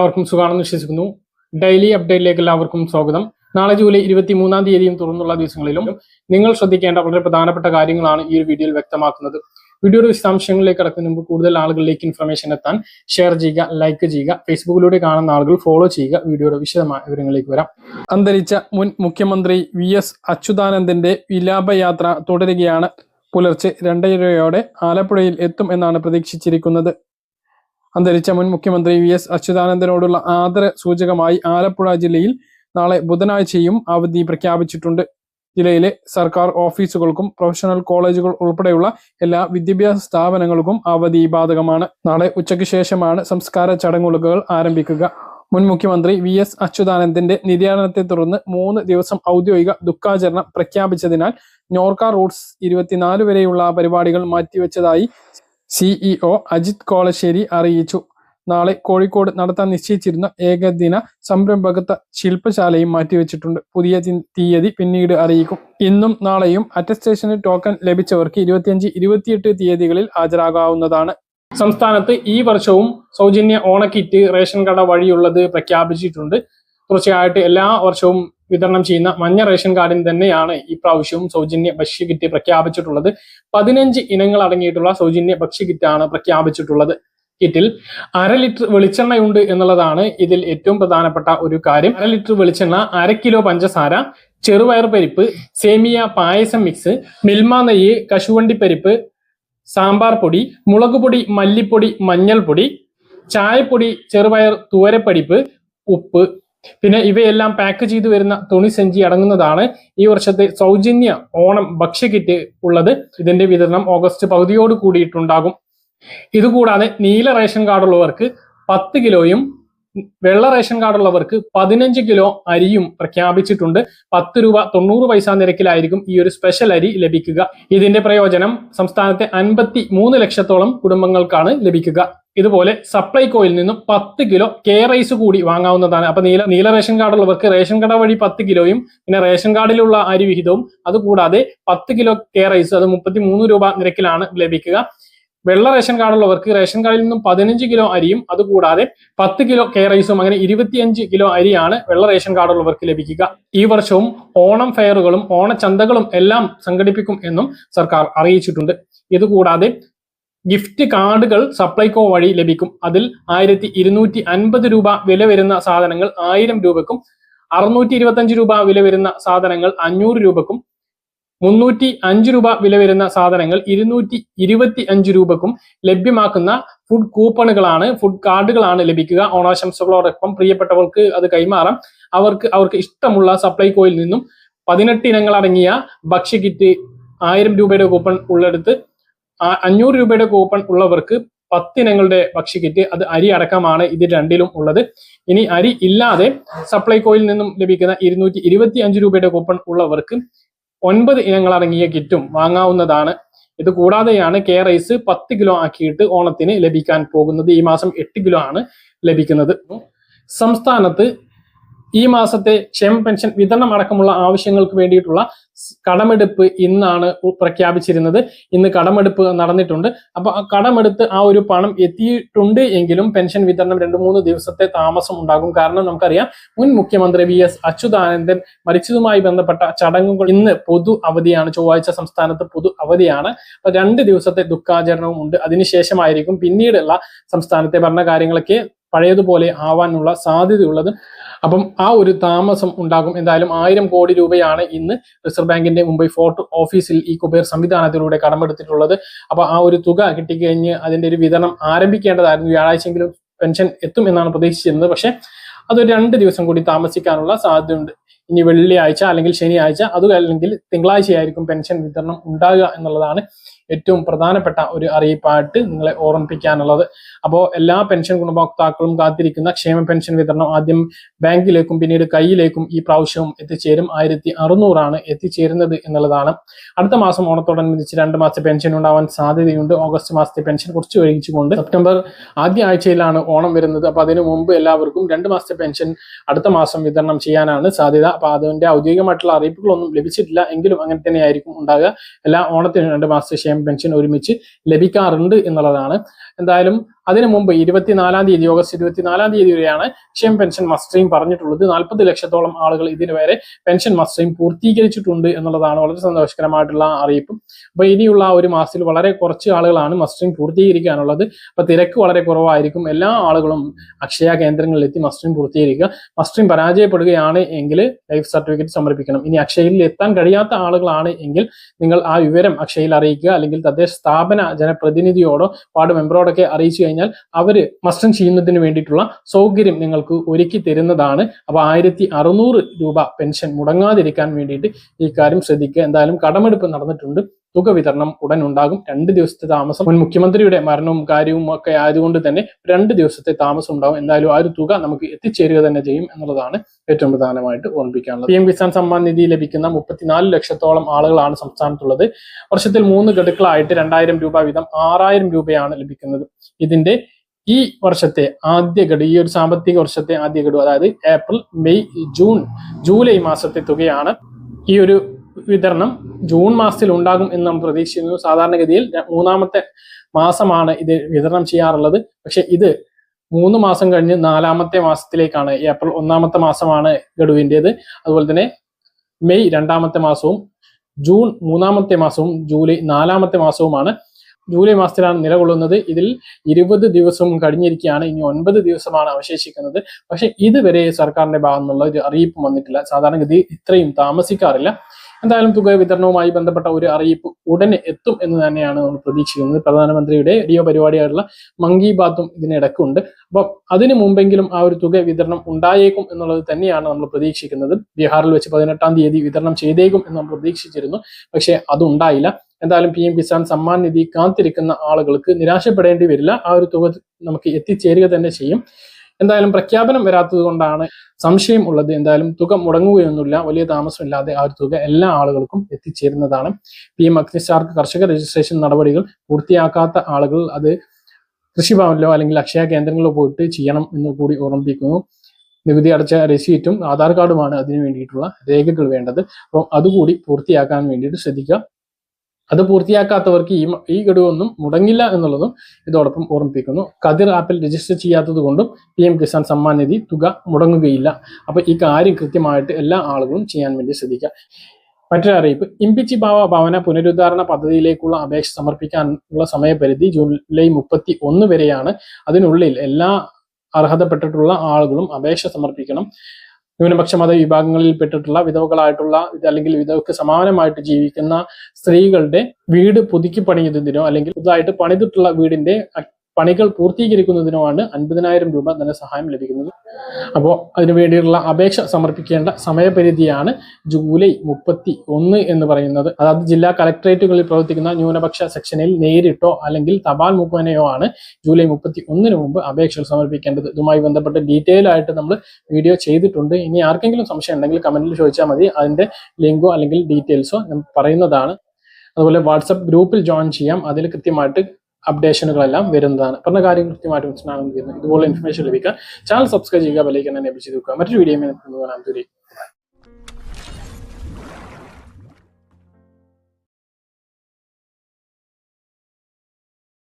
എല്ലാവർക്കും സുഖമാണെന്ന് വിശ്വസിക്കുന്നു. ഡെയിലി അപ്ഡേറ്റിലേക്ക് എല്ലാവർക്കും സ്വാഗതം. നാളെ ജൂലൈ ഇരുപത്തി മൂന്നാം തീയതിയും തുടർന്നുള്ള ദിവസങ്ങളിലും നിങ്ങൾ ശ്രദ്ധിക്കേണ്ട വളരെ പ്രധാനപ്പെട്ട കാര്യങ്ങളാണ് ഈ ഒരു വീഡിയോയിൽ വ്യക്തമാക്കുന്നത്. വീഡിയോയുടെ വിശദാംശങ്ങളിലേക്ക് കടക്കുന്നതിന് മുമ്പ് കൂടുതൽ ആളുകളിലേക്ക് ഇൻഫർമേഷൻ എത്താൻ ഷെയർ ചെയ്യുക ലൈക്ക് ചെയ്യുക ഫേസ്ബുക്കിലൂടെ കാണുന്ന ആളുകൾ ഫോളോ ചെയ്യുക. വീഡിയോയുടെ വിശദമായ വിവരങ്ങളിലേക്ക് വരാം. അന്തരിച്ച മുൻ മുഖ്യമന്ത്രി വി എസ് അച്യുതാനന്ദന്റെ വിലാപയാത്ര തുടരുകയാണ്. പുലർച്ചെ രണ്ടരയോടെ ആലപ്പുഴയിൽ എത്തും എന്നാണ് പ്രതീക്ഷിച്ചിരിക്കുന്നത്. അന്തരിച്ച മുൻ മുഖ്യമന്ത്രി വി എസ് അച്യുതാനന്ദനോടുള്ള ആദര സൂചകമായി ആലപ്പുഴ ജില്ലയിൽ നാളെ ബുധനാഴ്ചയും അവധി പ്രഖ്യാപിച്ചിട്ടുണ്ട്. ജില്ലയിലെ സർക്കാർ ഓഫീസുകൾക്കും പ്രൊഫഷണൽ കോളേജുകൾ ഉൾപ്പെടെയുള്ള എല്ലാ വിദ്യാഭ്യാസ സ്ഥാപനങ്ങൾക്കും അവധി ബാധകമാണ്. നാളെ ഉച്ചയ്ക്ക് ശേഷമാണ് സംസ്കാര ചടങ്ങുകൾ ആരംഭിക്കുക. മുൻ മുഖ്യമന്ത്രി വി എസ് അച്യുതാനന്ദന്റെ നിര്യാണത്തെ തുടർന്ന് മൂന്ന് ദിവസം ഔദ്യോഗിക ദുഃഖാചരണം പ്രഖ്യാപിച്ചതിനാൽ നോർക്ക റൂട്ട്സ് ഇരുപത്തിനാല് വരെയുള്ള പരിപാടികൾ മാറ്റിവെച്ചതായി സിഇഒ അജിത് കോളശ്ശേരി അറിയിച്ചു. നാളെ കോഴിക്കോട് നടത്താൻ നിശ്ചയിച്ചിരുന്ന ഏകദിന സംരംഭകത്വ ശില്പശാലയും മാറ്റിവെച്ചിട്ടുണ്ട്. പുതിയ തീയതി പിന്നീട് അറിയിക്കും. ഇന്നും നാളെയും അറ്റസ്റ്റേഷന് ടോക്കൺ ലഭിച്ചവർക്ക് ഇരുപത്തിയഞ്ച് ഇരുപത്തിയെട്ട് തീയതികളിൽ ഹാജരാകാവുന്നതാണ്. സംസ്ഥാനത്ത് ഈ വർഷവും സൗജന്യ ഓണക്കിറ്റ് റേഷൻ കട വഴിയുള്ളത് പ്രഖ്യാപിച്ചിട്ടുണ്ട്. തുടർച്ചയായിട്ട് എല്ലാ വർഷവും വിതരണം ചെയ്യുന്ന മഞ്ഞ റേഷൻ കാർഡിന് തന്നെയാണ് ഈ പ്രാവശ്യവും സൗജന്യ ഭക്ഷ്യ കിറ്റ് പ്രഖ്യാപിച്ചിട്ടുള്ളത്. പതിനഞ്ച് ഇനങ്ങൾ അടങ്ങിയിട്ടുള്ള സൗജന്യ ഭക്ഷ്യ കിറ്റാണ് പ്രഖ്യാപിച്ചിട്ടുള്ളത്. കിറ്റിൽ അര ലിറ്റർ വെളിച്ചെണ്ണയുണ്ട് എന്നുള്ളതാണ് ഇതിൽ ഏറ്റവും പ്രധാനപ്പെട്ട ഒരു കാര്യം. അര ലിറ്റർ വെളിച്ചെണ്ണ അര കിലോ പഞ്ചസാര ചെറുപയർ പരിപ്പ് സേമിയ പായസം മിക്സ് മിൽമ നെയ്യ് കശുവണ്ടി പരിപ്പ് സാമ്പാർ പൊടി മുളക് പൊടി മല്ലിപ്പൊടി മഞ്ഞൾപ്പൊടി ചായപ്പൊടി ചെറുപയർ തുവരപ്പരിപ്പ് ഉപ്പ് പിന്നെ ഇവയെല്ലാം പാക്ക് ചെയ്തു വരുന്ന തുണി സഞ്ചി അടങ്ങുന്നതാണ് ഈ വർഷത്തെ സൗജന്യ ഓണം ഭക്ഷ്യക്കിറ്റ് ഉള്ളത്. ഇതിന്റെ വിതരണം ഓഗസ്റ്റ് പകുതിയോട് കൂടിയിട്ടുണ്ടാകും. ഇതുകൂടാതെ നീല റേഷൻ കാർഡുള്ളവർക്ക് പത്ത് കിലോയും വെള്ള റേഷൻ കാർഡുള്ളവർക്ക് പതിനഞ്ച് കിലോ അരിയും പ്രഖ്യാപിച്ചിട്ടുണ്ട്. പത്ത് രൂപ തൊണ്ണൂറ് പൈസ നിരക്കിലായിരിക്കും ഈ ഒരു സ്പെഷ്യൽ അരി ലഭിക്കുക. ഇതിന്റെ പ്രയോജനം സംസ്ഥാനത്തെ അൻപത്തി ലക്ഷത്തോളം കുടുംബങ്ങൾക്കാണ് ലഭിക്കുക. ഇതുപോലെ സപ്ലൈകോയിൽ നിന്നും പത്ത് കിലോ കെ റൈസ് കൂടി വാങ്ങാവുന്നതാണ്. അപ്പൊ നീല നീല റേഷൻ കാർഡുള്ളവർക്ക് റേഷൻ കട വഴി പത്ത് കിലോയും പിന്നെ റേഷൻ കാർഡിലുള്ള അരി വിഹിതവും അതുകൂടാതെ പത്ത് കിലോ കെ റൈസ് അത് മുപ്പത്തി മൂന്ന് രൂപ നിരക്കിലാണ് ലഭിക്കുക. വെള്ള റേഷൻ കാർഡുള്ളവർക്ക് റേഷൻ കാർഡിൽ നിന്നും പതിനഞ്ച് കിലോ അരിയും അതുകൂടാതെ പത്ത് കിലോ കെ റൈസും അങ്ങനെ ഇരുപത്തിയഞ്ച് കിലോ അരിയാണ് വെള്ള റേഷൻ കാർഡുള്ളവർക്ക് ലഭിക്കുക. ഈ വർഷവും ഓണം ഫെയറുകളും ഓണച്ചന്തകളും എല്ലാം സംഘടിപ്പിക്കും എന്നും സർക്കാർ അറിയിച്ചിട്ടുണ്ട്. ഇതുകൂടാതെ ഗിഫ്റ്റ് കാർഡുകൾ സപ്ലൈകോ വഴി ലഭിക്കും. അതിൽ ആയിരത്തി ഇരുന്നൂറ്റി അൻപത് രൂപ വില വരുന്ന സാധനങ്ങൾ ആയിരം രൂപക്കും അറുന്നൂറ്റി രൂപ വില വരുന്ന സാധനങ്ങൾ അഞ്ഞൂറ് രൂപക്കും മുന്നൂറ്റി അഞ്ച് രൂപ വില വരുന്ന സാധനങ്ങൾ ഇരുന്നൂറ്റി ഇരുപത്തി അഞ്ച് രൂപക്കും ലഭ്യമാക്കുന്ന ഫുഡ് കൂപ്പണുകളാണ് ഫുഡ് കാർഡുകളാണ് ലഭിക്കുക. ഓണാശംസകളോടൊപ്പം പ്രിയപ്പെട്ടവർക്ക് അത് കൈമാറാം. അവർക്ക് അവർക്ക് ഇഷ്ടമുള്ള സപ്ലൈകോയിൽ നിന്നും പതിനെട്ട് ഇനങ്ങൾ അടങ്ങിയ ഭക്ഷ്യക്കിറ്റ് ആയിരം രൂപയുടെ കൂപ്പൺ ഉള്ളെടുത്ത് അഞ്ഞൂറ് രൂപയുടെ കൂപ്പൺ ഉള്ളവർക്ക് പത്തിനങ്ങളുടെ ഭക്ഷ്യക്കിറ്റ് അത് അരി അടക്കമാണ് ഇത് രണ്ടിലും ഉള്ളത്. ഇനി അരി ഇല്ലാതെ സപ്ലൈകോയിൽ നിന്നും ലഭിക്കുന്ന ഇരുന്നൂറ്റി ഇരുപത്തി അഞ്ച് രൂപയുടെ കൂപ്പൺ ഉള്ളവർക്ക് ഒൻപത് ഇനങ്ങൾ അടങ്ങിയ കിറ്റും വാങ്ങാവുന്നതാണ്. ഇത് കൂടാതെയാണ് കെ റൈസ് പത്ത് കിലോ ആക്കിയിട്ട് ഓണത്തിന് ലഭിക്കാൻ പോകുന്നത്. ഈ മാസം എട്ട് കിലോ ആണ് ലഭിക്കുന്നത്. സംസ്ഥാനത്ത് ഈ മാസത്തെ ക്ഷേമ പെൻഷൻ വിതരണം അടക്കമുള്ള ആവശ്യങ്ങൾക്ക് വേണ്ടിയിട്ടുള്ള കടമെടുപ്പ് ഇന്നാണ് പ്രഖ്യാപിച്ചിരുന്നത്. ഇന്ന് കടമെടുപ്പ് നടന്നിട്ടുണ്ട്. അപ്പൊ ആ കടമെടുത്ത് ആ ഒരു പണം എത്തിയിട്ടുണ്ട് എങ്കിലും പെൻഷൻ വിതരണം രണ്ട് മൂന്ന് ദിവസത്തെ താമസം ഉണ്ടാകും. കാരണം നമുക്കറിയാം മുൻ മുഖ്യമന്ത്രി വി എസ് അച്യുതാനന്ദൻ മരിച്ചതുമായി ബന്ധപ്പെട്ട ചടങ്ങുകൾ ഇന്ന് പൊതു അവധിയാണ്. ചൊവ്വാഴ്ച സംസ്ഥാനത്ത് പൊതു അവധിയാണ്. അപ്പൊ രണ്ട് ദിവസത്തെ ദുഃഖാചരണവും ഉണ്ട്. അതിനുശേഷമായിരിക്കും പിന്നീടുള്ള സംസ്ഥാനത്തെ ഭരണകാര്യങ്ങളൊക്കെ പഴയതുപോലെ ആവാനുള്ള സാധ്യതയുള്ളത്. അപ്പം ആ ഒരു താമസം ഉണ്ടാകും. എന്തായാലും ആയിരം കോടി രൂപയാണ് ഇന്ന് റിസർവ് ബാങ്കിന്റെ മുംബൈ ഫോർട്ട് ഓഫീസിൽ ഈ കുബേർ സംവിധാനത്തിലൂടെ കടമെടുത്തിട്ടുള്ളത്. അപ്പൊ ആ ഒരു തുക കിട്ടിക്കഴിഞ്ഞ് അതിന്റെ ഒരു വിതരണം ആരംഭിക്കേണ്ടതായിരുന്നു. വ്യാഴാഴ്ചയെങ്കിലും പെൻഷൻ എത്തും എന്നാണ് പ്രതീക്ഷിച്ചിരുന്നത്. പക്ഷെ അത് രണ്ട് ദിവസം കൂടി താമസിക്കാനുള്ള സാധ്യതയുണ്ട്. ഇനി വെള്ളിയാഴ്ച അല്ലെങ്കിൽ ശനിയാഴ്ച അത് അല്ലെങ്കിൽ തിങ്കളാഴ്ചയായിരിക്കും പെൻഷൻ വിതരണം ഉണ്ടാകുക എന്നുള്ളതാണ് ഏറ്റവും പ്രധാനപ്പെട്ട ഒരു അറിയിപ്പായിട്ട് നിങ്ങളെ ഓർമ്മിപ്പിക്കാനുള്ളത്. അപ്പോൾ എല്ലാ പെൻഷൻ ഗുണഭോക്താക്കളും കാത്തിരിക്കുന്ന ക്ഷേമ പെൻഷൻ വിതരണം ആദ്യം ബാങ്കിലേക്കും പിന്നീട് കയ്യിലേക്കും ഈ പ്രാവശ്യവും എത്തിച്ചേരും. ആയിരത്തി അറുന്നൂറാണ് എത്തിച്ചേരുന്നത് എന്നുള്ളതാണ്. അടുത്ത മാസം ഓണത്തോടനുബന്ധിച്ച് രണ്ട് മാസത്തെ പെൻഷൻ ഉണ്ടാവാൻ സാധ്യതയുണ്ട്. ഓഗസ്റ്റ് മാസത്തെ പെൻഷൻ കുറച്ച് വൈകിച്ചുകൊണ്ട് സെപ്റ്റംബർ ആദ്യ ആഴ്ചയിലാണ് ഓണം വരുന്നത്. അപ്പോൾ അതിനു മുമ്പ് എല്ലാവർക്കും രണ്ട് മാസത്തെ പെൻഷൻ അടുത്ത മാസം വിതരണം ചെയ്യാനാണ് സാധ്യത. അപ്പൊ അതിന്റെ ഔദ്യോഗികമായിട്ടുള്ള അറിയിപ്പുകളൊന്നും ലഭിച്ചിട്ടില്ല എങ്കിലും അങ്ങനെ തന്നെയായിരിക്കും ഉണ്ടാകുക. എല്ലാ ഓണത്തിനും രണ്ട് മാസത്തെ ക്ഷേമ പെൻഷൻ ഒരുമിച്ച് ലഭിക്കാറുണ്ട് എന്നുള്ളതാണ്. എന്തായാലും അതിനു മുമ്പ് ഇരുപത്തിനാലാം തീയതി ഓഗസ്റ്റ് ഇരുപത്തിനാലാം തീയതി വരെയാണ് ക്ഷേമ പെൻഷൻ മസ്റ്ററിംഗ് പറഞ്ഞിട്ടുള്ളത്. നാൽപ്പത് ലക്ഷത്തോളം ആളുകൾ ഇതിന് വരെ പെൻഷൻ മസ്റ്ററിംഗ് പൂർത്തീകരിച്ചിട്ടുണ്ട് എന്നുള്ളതാണ് വളരെ സന്തോഷകരമായിട്ടുള്ള അറിയിപ്പ്. അപ്പൊ ഇനിയുള്ള ഒരു മാസത്തിൽ വളരെ കുറച്ച് ആളുകളാണ് മസ്റ്ററിംഗ് പൂർത്തീകരിക്കാനുള്ളത്. അപ്പൊ തിരക്ക് വളരെ കുറവായിരിക്കും. എല്ലാ ആളുകളും അക്ഷയ കേന്ദ്രങ്ങളിൽ എത്തി മസ്റ്ററിംഗ് പൂർത്തീകരിക്കുക. മസ്റ്ററിംഗ് പരാജയപ്പെടുകയാണ് എങ്കിൽ ലൈഫ് സർട്ടിഫിക്കറ്റ് സമർപ്പിക്കണം. ഇനി അക്ഷയയിൽ എത്താൻ കഴിയാത്ത ആളുകളാണ് എങ്കിൽ നിങ്ങൾ ആ വിവരം അക്ഷയയിൽ അറിയിക്കുക. അല്ലെങ്കിൽ തദ്ദേശ സ്ഥാപന ജനപ്രതിനിധിയോടോ വാർഡ് മെമ്പറോടൊക്കെ അറിയിച്ചു അവർ മസ്റ്റൻ ചെയ്യുന്നതിന് വേണ്ടിയിട്ടുള്ള സൗകര്യം നിങ്ങൾക്ക് ഒരുക്കി തരുന്നതാണ്. അപ്പോൾ ആയിരത്തി അറുന്നൂറ് രൂപ പെൻഷൻ മുടങ്ങാതിരിക്കാൻ വേണ്ടിയിട്ട് ഈ കാര്യം ശ്രദ്ധിക്കുക. എന്തായാലും കടമെടുപ്പ് നടന്നിട്ടുണ്ട്. തുക വിതരണം ഉടൻ ഉണ്ടാകും രണ്ട് ദിവസത്തെ താമസം മുൻ മുഖ്യമന്ത്രിയുടെ മരണവും കാര്യവും ഒക്കെ ആയതുകൊണ്ട് തന്നെ രണ്ട് ദിവസത്തെ താമസം ഉണ്ടാകും എന്തായാലും ആ ഒരു തുക നമുക്ക് എത്തിച്ചേരുക തന്നെ ചെയ്യും എന്നുള്ളതാണ് ഏറ്റവും പ്രധാനമായിട്ട് ഓർമ്മിക്കാനുള്ളത് പി എം കിസാൻ സമ്മാൻ നിധി ലഭിക്കുന്ന മുപ്പത്തിനാല് ലക്ഷത്തോളം ആളുകളാണ് സംസ്ഥാനത്തുള്ളത്. വർഷത്തിൽ മൂന്ന് ഗഡുക്കളായിട്ട് രണ്ടായിരം രൂപ വീതം ആറായിരം രൂപയാണ് ലഭിക്കുന്നത്. ഇതിന്റെ ഈ വർഷത്തെ ആദ്യ ഗഡു ഈ ഒരു സാമ്പത്തിക വർഷത്തെ ആദ്യ ഗഡു അതായത് ഏപ്രിൽ മെയ് ജൂൺ ജൂലൈ മാസത്തെ തുകയാണ് ഈ ഒരു വിതരണം. ജൂൺ മാസത്തിൽ ഉണ്ടാകും എന്ന് നമ്മൾ പ്രതീക്ഷിക്കുന്നു. സാധാരണഗതിയിൽ മൂന്നാമത്തെ മാസമാണ് ഇത് വിതരണം ചെയ്യാറുള്ളത്. പക്ഷെ ഇത് മൂന്ന് മാസം കഴിഞ്ഞ് നാലാമത്തെ മാസത്തിലേക്കാണ് ഏപ്രിൽ ഒന്നാമത്തെ മാസമാണ് ഗഡുവിന്റെത്. അതുപോലെ തന്നെ മെയ് രണ്ടാമത്തെ മാസവും ജൂൺ മൂന്നാമത്തെ മാസവും ജൂലൈ നാലാമത്തെ മാസവുമാണ് ജൂലൈ മാസത്തിലാണ് നിലകൊള്ളുന്നത്. ഇതിൽ ഇരുപത് ദിവസവും കഴിഞ്ഞിരിക്കുകയാണ്. ഇനി ഒൻപത് ദിവസമാണ് അവശേഷിക്കുന്നത്. പക്ഷെ ഇതുവരെ സർക്കാരിന്റെ ഭാഗത്തു നിന്നുള്ള ഒരു അറിയിപ്പ് വന്നിട്ടില്ല. സാധാരണഗതി ഇത്രയും താമസിക്കാറില്ല. എന്തായാലും തുക വിതരണവുമായി ബന്ധപ്പെട്ട ഒരു അറിയിപ്പ് ഉടനെ എത്തും എന്ന് തന്നെയാണ് നമ്മൾ പ്രതീക്ഷിക്കുന്നത്. പ്രധാനമന്ത്രിയുടെ റിയോ പരിപാടിയായിട്ടുള്ള മങ്കി ബാത്തും ഇതിനിടക്കുണ്ട് അപ്പം അതിനു മുമ്പെങ്കിലും ആ ഒരു തുക വിതരണം ഉണ്ടായേക്കും എന്നുള്ളത് തന്നെയാണ് നമ്മൾ പ്രതീക്ഷിക്കുന്നത്. ബീഹാറിൽ വെച്ച് പതിനെട്ടാം തീയതി വിതരണം ചെയ്തേക്കും എന്ന് നമ്മൾ പ്രതീക്ഷിച്ചിരുന്നു. പക്ഷേ അതുണ്ടായില്ല. എന്തായാലും പി എം കിസാൻ സമ്മാൻ നിധി കാത്തിരിക്കുന്ന ആളുകൾക്ക് നിരാശപ്പെടേണ്ടി വരില്ല. ആ ഒരു തുക നമുക്ക് എത്തിച്ചേരുക തന്നെ ചെയ്യും. എന്തായാലും പ്രഖ്യാപനം വരാത്തത് കൊണ്ടാണ് സംശയം ഉള്ളത്. എന്തായാലും തുക മുടങ്ങുകയൊന്നുമില്ല. വലിയ താമസമില്ലാതെ ആ ഒരു തുക എല്ലാ ആളുകൾക്കും എത്തിച്ചേരുന്നതാണ്. പി എം അഗ്നിസ്റ്റാർക്ക് കർഷക രജിസ്ട്രേഷൻ നടപടികൾ പൂർത്തിയാക്കാത്ത ആളുകൾ അത് കൃഷിഭവനിലോ അല്ലെങ്കിൽ അക്ഷയ കേന്ദ്രങ്ങളിലോ പോയിട്ട് ചെയ്യണം എന്ന് കൂടി ഓർമ്മിപ്പിക്കുന്നു. നികുതി അടച്ച രസീറ്റും ആധാർ കാർഡുമാണ് അതിനു വേണ്ടിയിട്ടുള്ള രേഖകൾ വേണ്ടത്. അപ്പം അതുകൂടി പൂർത്തിയാക്കാൻ വേണ്ടിയിട്ട് ശ്രദ്ധിക്കുക. അത് പൂർത്തിയാക്കാത്തവർക്ക് ഈ ഈ ഗഡുവൊന്നും മുടങ്ങില്ല എന്നുള്ളതും ഇതോടൊപ്പം ഓർമ്മിപ്പിക്കുന്നു. കതിർ ആപ്പിൽ രജിസ്റ്റർ ചെയ്യാത്തത് കൊണ്ടും പി എം കിസാൻ സമ്മാൻ നിധി തുക മുടങ്ങുകയില്ല. അപ്പൊ ഈ കാര്യം കൃത്യമായിട്ട് എല്ലാ ആളുകളും ചെയ്യാൻ വേണ്ടി ശ്രദ്ധിക്കുക. മറ്റൊരു അറിയിപ്പ്. ഇമ്പിച്ചി ഭാവ ഭവന പുനരുദ്ധാരണ പദ്ധതിയിലേക്കുള്ള അപേക്ഷ സമർപ്പിക്കാനുള്ള സമയപരിധി ജൂലൈ മുപ്പത്തി ഒന്ന് വരെയാണ്. അതിനുള്ളിൽ എല്ലാ അർഹതപ്പെട്ടിട്ടുള്ള ആളുകളും അപേക്ഷ സമർപ്പിക്കണം. ന്യൂനപക്ഷ മത വിഭാഗങ്ങളിൽപ്പെട്ടിട്ടുള്ള വിധവകളായിട്ടുള്ള അല്ലെങ്കിൽ വിധവയ്ക്ക് സമാനമായിട്ട് ജീവിക്കുന്ന സ്ത്രീകളുടെ വീട് പുതുക്കി പണിയുന്നതിനോ അല്ലെങ്കിൽ പുതുതായിട്ട് പണിതിട്ടുള്ള വീടിന്റെ പണികൾ പൂർത്തീകരിക്കുന്നതിനുമാണ് അൻപതിനായിരം രൂപ ധനസഹായം ലഭിക്കുന്നത്. അപ്പോൾ അതിനു വേണ്ടിയുള്ള അപേക്ഷ സമർപ്പിക്കേണ്ട സമയപരിധിയാണ് ജൂലൈ മുപ്പത്തി ഒന്ന് എന്ന് പറയുന്നത്. അതായത് ജില്ലാ കലക്ടറേറ്റുകളിൽ പ്രവർത്തിക്കുന്ന ന്യൂനപക്ഷ സെക്ഷനിൽ നേരിട്ടോ അല്ലെങ്കിൽ തപാൽ മുഖേനയോ ആണ് ജൂലൈ മുപ്പത്തി ഒന്നിന് മുമ്പ് അപേക്ഷകൾ സമർപ്പിക്കേണ്ടത്. ഇതുമായി ബന്ധപ്പെട്ട് ഡീറ്റെയിൽ ആയിട്ട് നമ്മൾ വീഡിയോ ചെയ്തിട്ടുണ്ട്. ഇനി ആർക്കെങ്കിലും സംശയം ഉണ്ടെങ്കിൽ കമന്റിൽ ചോദിച്ചാൽ മതി. അതിന്റെ ലിങ്കോ അല്ലെങ്കിൽ ഡീറ്റെയിൽസോ പറയുന്നതാണ്. അതുപോലെ വാട്സപ്പ് ഗ്രൂപ്പിൽ ജോയിൻ ചെയ്യാം. അതിൽ കൃത്യമായിട്ട് അപ്ഡേഷനുകളെല്ലാം വരുന്നതാണ്. പറഞ്ഞ കാര്യം കൃത്യമായിട്ട് മനസ്സിലാകുന്നു ഇതുപോലെ ഇൻഫർമേഷൻ ലഭിക്കാൻ ചാനൽ സബ്സ്ക്രൈബ് ചെയ്യുക ബെലൈക്കൻ എനേബിൾ ചെയ്ത് വെക്കുക. മറ്റൊരു വീഡിയോ കാണാം.